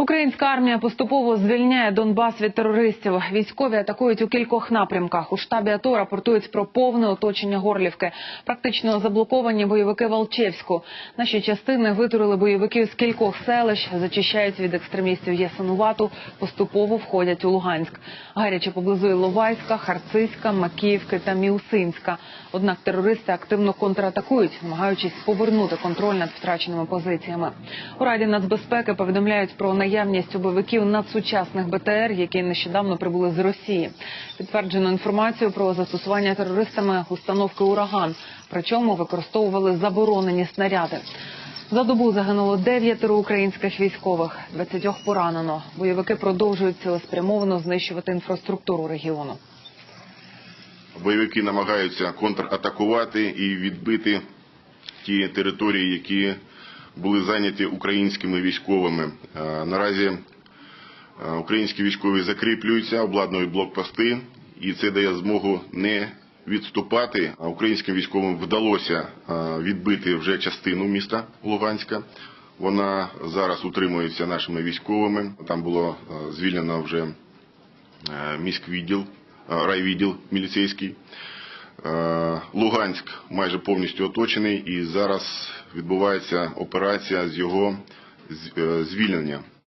Українська армія поступово звільняє Донбас від терористів. Військові атакують у кількох напрямках. У штабі АТО рапортують про повне оточення Горлівки. Практично заблоковані бойовики Волчевську. Наші частини витурили бойовиків з кількох селищ, зачищають від екстремістів Ясинувату, поступово входять у Луганськ. Гаряче поблизу Іловайська, Харциська, Макіївки та Міусинська. Однак терористи активно контратакують, намагаючись повернути контроль над втраченими позиціями. У Раді нацбезпеки повідомляють про наявність у бойовиків надсучасних БТР, які нещодавно прибули з Росії. Підтверджено інформацію про застосування терористами установки ураган. Причому використовували заборонені снаряди. За добу загинуло дев'ятеро українських військових, 20 поранено. Бойовики продовжують цілеспрямовано знищувати інфраструктуру регіону. Бойовики намагаються контратакувати і відбити ті території, які були зайняті українськими військовими. Е, Наразі е, українські військові закріплюються, обладнують блокпости, і це дає змогу не відступати. Українським військовим вдалося е, відбити вже частину міста Луганська. Вона зараз утримується нашими військовими. Там було звільнено вже міськвідділ, райвідділ міліцейський. Луганськ майже повністю оточений і зараз відбувається операція з його е, звільнення.